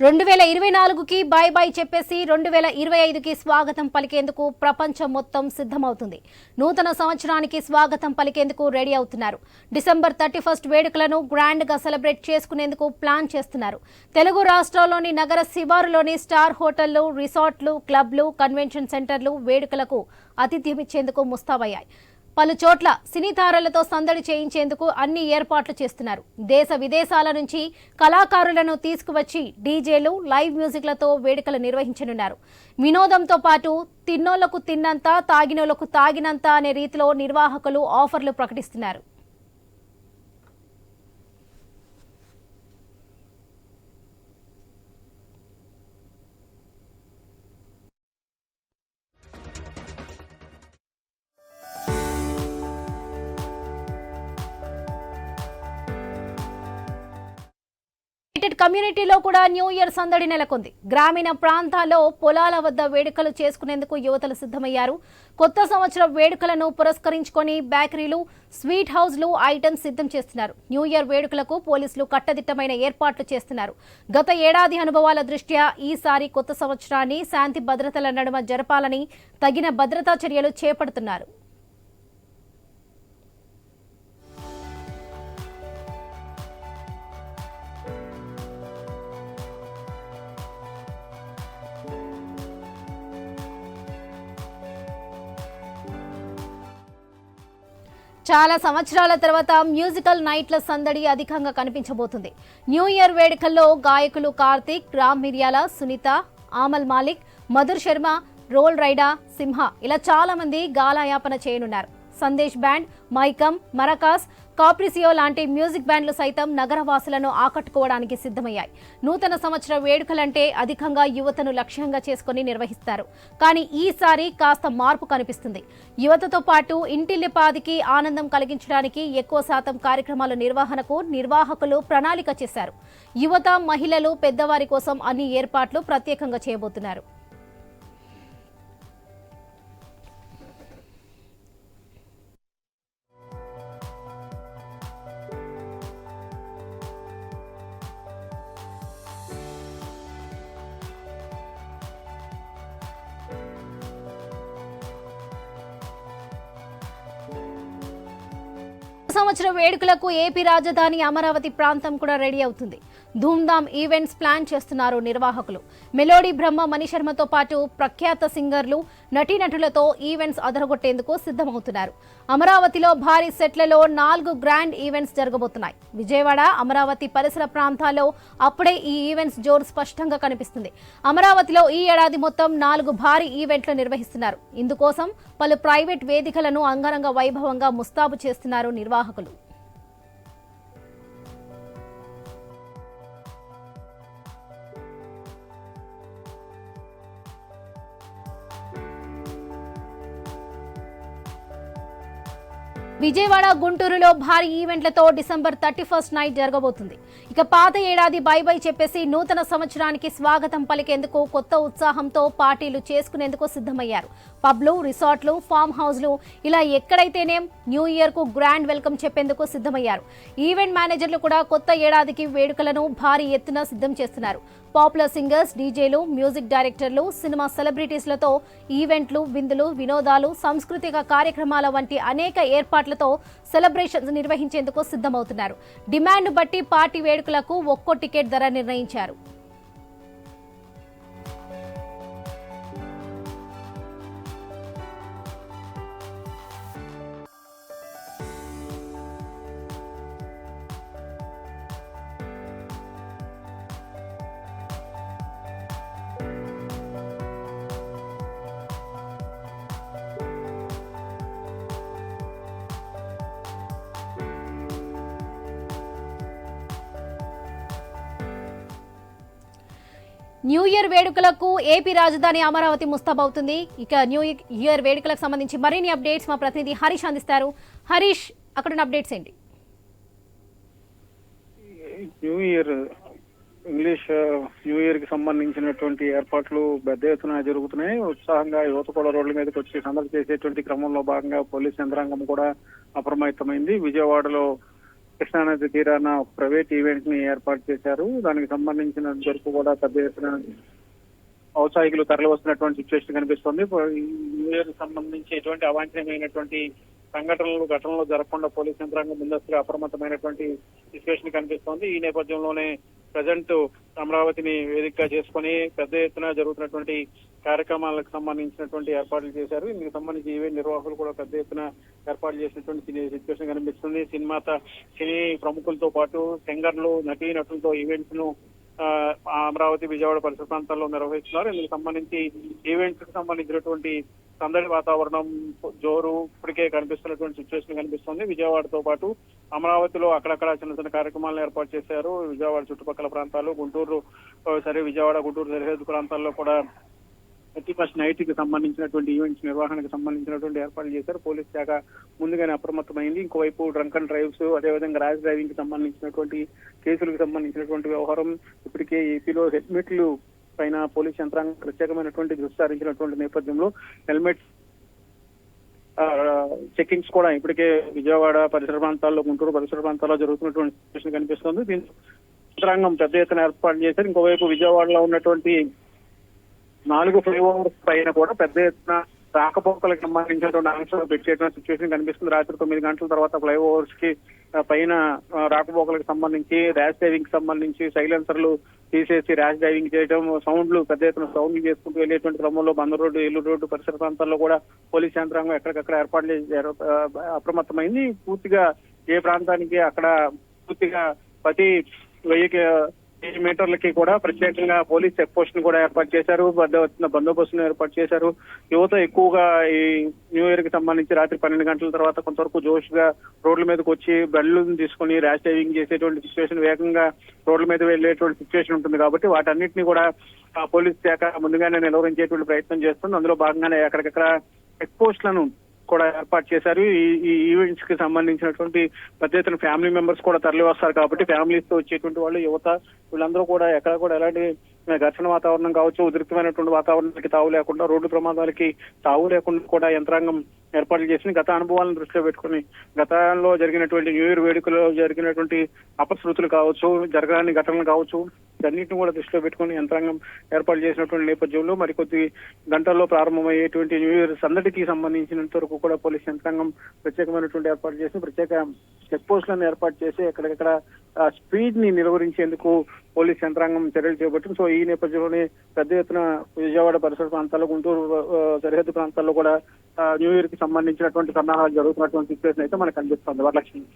రెండు వేల ఇరవై నాలుగుకి బై బై చెప్పేసి రెండు వేల ఇరవై ఐదుకి స్వాగతం పలికేందుకు ప్రపంచం మొత్తం సిద్ధమవుతుంది. నూతన సంవత్సరానికి స్వాగతం పలికేందుకు రెడీ అవుతున్నారు. డిసెంబర్ థర్టీ ఫస్ట్ వేడుకలను గ్రాండ్గా సెలబ్రేట్ చేసుకునేందుకు ప్లాన్ చేస్తున్నారు. తెలుగు రాష్ట్రాల్లోని నగర శివారులోని స్టార్ హోటళ్ళు రిసార్ట్లు క్లబ్లు కన్వెన్షన్ సెంటర్లు వేడుకలకు ఆతిథ్యమిచ్చేందుకు ముస్తాబయ్యాయి. పలు చోట్ల సినీ తారలతో సందడి చేయించేందుకు అన్ని ఏర్పాట్లు చేస్తున్నారు. దేశ విదేశాల నుంచి కళాకారులను తీసుకువచ్చి డీజేలు లైవ్ మ్యూజిక్లతో వేడుకలు నిర్వహించనున్నారు. వినోదంతో పాటు తిన్నోళ్ళకు తిన్నంత తాగినోళ్ళకు తాగినంత అనే రీతిలో నిర్వాహకులు ఆఫర్లు ప్రకటిస్తున్నారు. యునైటెడ్ కమ్యూనిటీలో కూడా న్యూ ఇయర్ సందడి నెలకొంది. గ్రామీణ ప్రాంతాల్లో పొలాల వద్ద వేడుకలు చేసుకునేందుకు యువతలు సిద్ధమయ్యారు. కొత్త సంవత్సరం వేడుకలను పురస్కరించుకొని బేకరీలు స్వీట్ హౌస్లు ఐటమ్స్ సిద్ధం చేస్తున్నారు. న్యూ ఇయర్ వేడుకలకు పోలీసులు కట్టదిట్టమైన ఏర్పాట్లు చేస్తున్నారు. గత ఏడాది అనుభవాల దృష్ట్యా ఈసారి కొత్త సంవత్సరాన్ని శాంతి భద్రతల నడుమ జరపాలని తగిన భద్రతా చర్యలు చేపడుతున్నారు. చాలా సంవత్సరాల తర్వాత మ్యూజికల్ నైట్ల సందడి అధికంగా కనిపించబోతుంది. న్యూ ఇయర్ వేడుకల్లో గాయకులు కార్తీక్ రామ్ మిర్యాల సునీత ఆమల్ మాలిక్ మధుర్ శర్మ రోల్ రైడా సింహ ఇలా చాలా మంది గాలాయాపన చేయనున్నారు. సందేశ్ బ్యాండ్ మైకమ్ మరకాస్ కాప్రిసియో లాంటి మ్యూజిక్ బ్యాండ్లు సైతం నగరవాసులను ఆకట్టుకోవడానికి సిద్ధమయ్యాయి. నూతన సంవత్సర వేడుకలంటే అధికంగా యువతను లక్ష్యంగా చేసుకుని నిర్వహిస్తారు. కానీ ఈసారి కాస్త మార్పు కనిపిస్తుంది. యువతతో పాటు ఇంటిల్లిపాదికి ఆనందం కలిగించడానికి ఎక్కువ శాతం కార్యక్రమాల నిర్వహణకు నిర్వాహకులు ప్రణాళిక చేశారు. యువత మహిళలు పెద్దవారి కోసం అన్ని ఏర్పాట్లు ప్రత్యేకంగా చేయబోతున్నారు. సంవత్సరం వేడుకలకు ఏపీ రాజధాని అమరావతి ప్రాంతం కూడా రెడీ అవుతుంది. ధూమ్ధామ్ ఈవెంట్స్ ప్లాన్ చేస్తున్నారు నిర్వాహకులు. మెలోడీ బ్రహ్మ మణిశర్మతో పాటు ప్రఖ్యాత సింగర్లు నటీనటులతో ఈవెంట్స్ అదరగొట్టేందుకు సిద్ధమవుతున్నారు. అమరావతిలో భారీ సెట్లలో నాలుగు గ్రాండ్ ఈవెంట్స్ జరగబోతున్నాయి. విజయవాడ అమరావతి పరిసర ప్రాంతాల్లో అప్పుడే ఈ ఈవెంట్స్ జోరు స్పష్టంగా కనిపిస్తుంది. అమరావతిలో ఈ ఏడాది మొత్తం నాలుగు భారీ ఈవెంట్లు నిర్వహిస్తున్నారు. ఇందుకోసం పలు ప్రైవేట్ వేదికలను అంగరంగ వైభవంగా ముస్తాబు చేస్తున్నారు నిర్వాహకులు. విజయవాడ గుంటూరులో భారీ ఈవెంట్లతో డిసెంబర్ థర్టీ ఫస్ట్ నైట్ జరగబోతుంది. ఇక పాత ఏడాది బై బై చెప్పేసి నూతన సంవత్సరానికి స్వాగతం పలికేందుకు కొత్త ఉత్సాహంతో పార్టీలు చేసుకునేందుకు సిద్ధమయ్యారు. పబ్లు రిసార్ట్లు ఫామ్ హౌస్లు ఇలా ఎక్కడైతేనేం న్యూ ఇయర్కు గ్రాండ్ వెల్కమ్ చెప్పేందుకు సిద్ధమయ్యారు. ఈవెంట్ మేనేజర్లు కూడా కొత్త ఏడాదికి వేడుకలను భారీ ఎత్తున సిద్ధం చేస్తున్నారు. పాపులర్ సింగర్స్ డీజేలు మ్యూజిక్ డైరెక్టర్లు సినిమా సెలబ్రిటీస్లతో ఈవెంట్లు విందులు వినోదాలు సాంస్కృతిక కార్యక్రమాల వంటి అనేక ఏర్పాట్లతో సెలబ్రేషన్స్ నిర్వహించేందుకు సిద్ధమవుతున్నారు. డిమాండ్ బట్టి పార్టీ వేడుకలకు ఒక్కో టికెట్ ధర నిర్ణయించారు. న్యూ ఇయర్ వేడుకలకు ఏపీ రాజధాని అమరావతి ముస్తాబవుతుంది. ఇక న్యూ ఇయర్ వేడుకలకు సంబంధించి మరిన్ని అప్డేట్స్ మా ప్రతినిధి హరీష్ అందిస్తారు. హరీష్ అక్కడున్న అప్డేట్స్ ఏంటి? న్యూ ఇయర్ ఇంగ్లీష్ న్యూ ఇయర్కి సంబంధించినటువంటి ఏర్పాట్లు పెద్ద ఎత్తున జరుగుతున్నాయి. ఉత్సాహంగా యువత కూడా రోడ్ల మీదకి వచ్చి సందడి చేసేటువంటి క్రమంలో భాగంగా పోలీస్ యంత్రాంగం కూడా అప్రమత్తమైంది. విజయవాడలో కృష్ణానది తీరాన ప్రైవేట్ ఈవెంట్ని ఏర్పాటు చేశారు. దానికి సంబంధించిన వరకు కూడా పెద్ద ఎత్తున ఔత్సాహికులు తరలి వస్తున్నటువంటి సిచ్యువేషన్ కనిపిస్తుంది. న్యూ ఇయర్ సంబంధించి ఎటువంటి అవాంఛనీయమైనటువంటి సంఘటనలు ఘటనలు జరగకుండా పోలీస్ యంత్రాంగం ముందస్తుగా అప్రమత్తమైనటువంటి సిచ్యువేషన్ కనిపిస్తోంది. ఈ నేపథ్యంలోనే ప్రజెంట్ అమరావతిని వేదికగా చేసుకొని పెద్ద ఎత్తున జరుగుతున్నటువంటి కార్యక్రమాలకు సంబంధించినటువంటి ఏర్పాట్లు చేశారు. ఇందుకు సంబంధించి ఈవెంట్ నిర్వాహకులు కూడా పెద్ద ఎత్తున ఏర్పాటు చేసినటువంటి సిచ్యువేషన్ కనిపిస్తుంది. సినిమా సినీ ప్రముఖులతో పాటు సింగర్లు నటీ నటులతో ఈవెంట్స్ను ఆ, అమరావతి విజయవాడ పరిసర ప్రాంతాల్లో నిర్వహిస్తున్నారు. ఇందుకు సంబంధించి ఈవెంట్స్కి సంబంధించినటువంటి సందడి వాతావరణం జోరు ఇప్పటికే కనిపిస్తున్నటువంటి సిచ్యువేషన్ కనిపిస్తుంది. విజయవాడతో పాటు అమరావతిలో అక్కడక్కడ చిన్న చిన్న కార్యక్రమాలను ఏర్పాటు చేశారు. విజయవాడ చుట్టుపక్కల ప్రాంతాలు గుంటూరు సరే విజయవాడ గుంటూరు సరిహద్దు ప్రాంతాల్లో కూడా థర్టీ ఫస్ట్ నైట్కి సంబంధించినటువంటి ఈవెంట్స్ నిర్వహణకు సంబంధించినటువంటి ఏర్పాట్లు చేశారు. పోలీస్ శాఖ ముందుగానే అప్రమత్తమైంది. ఇంకోవైపు డ్రంక్ అండ్ డ్రైవ్స్ అదేవిధంగా ర్యాష్ డ్రైవింగ్కి సంబంధించినటువంటి కేసులకు సంబంధించినటువంటి వ్యవహారం ఇప్పటికే ఏపీలో హెల్మెట్లు పైన పోలీస్ యంత్రాంగం ప్రత్యేకమైనటువంటి దృష్టి సారించినటువంటి నేపథ్యంలో హెల్మెట్ చెకింగ్స్ కూడా ఇప్పటికే విజయవాడ పరిసర ప్రాంతాల్లో గుంటూరు పరిసర ప్రాంతాల్లో జరుగుతున్నటువంటి సిచ్యువేషన్ కనిపిస్తుంది. దీంతో యంత్రాంగం పెద్ద ఎత్తున ఏర్పాటు చేశారు. ఇంకోవైపు విజయవాడలో ఉన్నటువంటి నాలుగు ఫ్లైఓవర్స్ పైన కూడా పెద్ద ఎత్తున రాకపోకలకు సంబంధించినటువంటి ఆంక్షలు పెట్టేటువంటి సిచ్యువేషన్ కనిపిస్తుంది. రాత్రి తొమ్మిది గంటల తర్వాత ఫ్లైఓవర్స్కి పైన రాకపోకలకు సంబంధించి ర్యాష్ సేవింగ్కి సంబంధించి సైలెన్సర్లు తీసేసి ర్యాష్ డ్రైవింగ్ చేయడం సౌండ్లు పెద్ద ఎత్తున సౌండ్లు చేసుకుంటూ వెళ్ళేటువంటి క్రమంలో బంద రోడ్డు ఏలూరు రోడ్డు పరిసర ప్రాంతాల్లో కూడా పోలీస్ యంత్రాంగం ఎక్కడికక్కడ ఏర్పాట్లు అప్రమత్తమైంది. పూర్తిగా ఏ ప్రాంతానికి అక్కడ పూర్తిగా ప్రతి వెయ్యి వెయ్యి మీటర్లకి కూడా ప్రత్యేకంగా పోలీస్ చెక్ పోస్ట్ని కూడా ఏర్పాటు చేశారు. బందోబస్తును ఏర్పాటు చేశారు. యువత ఎక్కువగా ఈ న్యూ ఇయర్కి సంబంధించి రాత్రి పన్నెండు గంటల తర్వాత కొంతవరకు జోష్గా రోడ్ల మీదకి వచ్చి బెళ్ళు తీసుకుని ర్యాష్ డ్రైవింగ్ చేసేటువంటి సిచ్యువేషన్ వేగంగా రోడ్ల మీద వెళ్ళేటువంటి సిచ్యువేషన్ ఉంటుంది కాబట్టి వాటన్నిటిని కూడా పోలీస్ శాఖ ముందుగానే నిర్వహించేటువంటి ప్రయత్నం చేస్తుంది. అందులో భాగంగానే ఎక్కడికక్కడ చెక్ పోస్ట్లను కూడా ఏర్పాటు చేశారు. ఈ ఈవెంట్స్కి సంబంధించినటువంటి పెద్ద ఎత్తున ఫ్యామిలీ మెంబర్స్ కూడా తరలి వస్తారు కాబట్టి ఫ్యామిలీస్తో వచ్చేటువంటి వాళ్ళు యువత వీళ్ళందరూ కూడా ఎక్కడ కూడా ఎలాంటి ఘర్షణ వాతావరణం కావచ్చు ఉధృతమైనటువంటి వాతావరణానికి తావు లేకుండా రోడ్డు ప్రమాదాలకి తావు లేకుండా కూడా యంత్రాంగం ఏర్పాట్లు చేసింది. గత అనుభవాలను దృష్టిలో పెట్టుకుని గతంలో జరిగినటువంటి న్యూ ఇయర్ వేడుకలో జరిగినటువంటి అపశృతులు కావచ్చు జరగని ఘటనలు కావచ్చు అన్నింటిని కూడా దృష్టిలో పెట్టుకుని యంత్రాంగం ఏర్పాటు చేసినటువంటి నేపథ్యంలో మరికొద్ది గంటల్లో ప్రారంభమయ్యేటువంటి న్యూ ఇయర్ సందడికి సంబంధించినంత వరకు కూడా పోలీస్ యంత్రాంగం ప్రత్యేకమైనటువంటి ఏర్పాటు చేసి ప్రత్యేక చెక్ పోస్టులను ఏర్పాటు చేసి ఎక్కడెక్కడ స్పీడ్ని నిలువరించేందుకు పోలీస్ యంత్రాంగం చర్యలు చేపట్టింది. సో ఈ నేపథ్యంలోనే పెద్ద ఎత్తున విజయవాడ పరిసర ప్రాంతాల్లో గుంటూరు సరిహద్దు ప్రాంతాల్లో కూడా న్యూ ఇయర్కి సంబంధించినటువంటి సన్నాహాలు జరుగుతున్నటువంటి సిచ్యువేషన్ అయితే మనకు కనిపిస్తుంది. వరలక్ష్మి.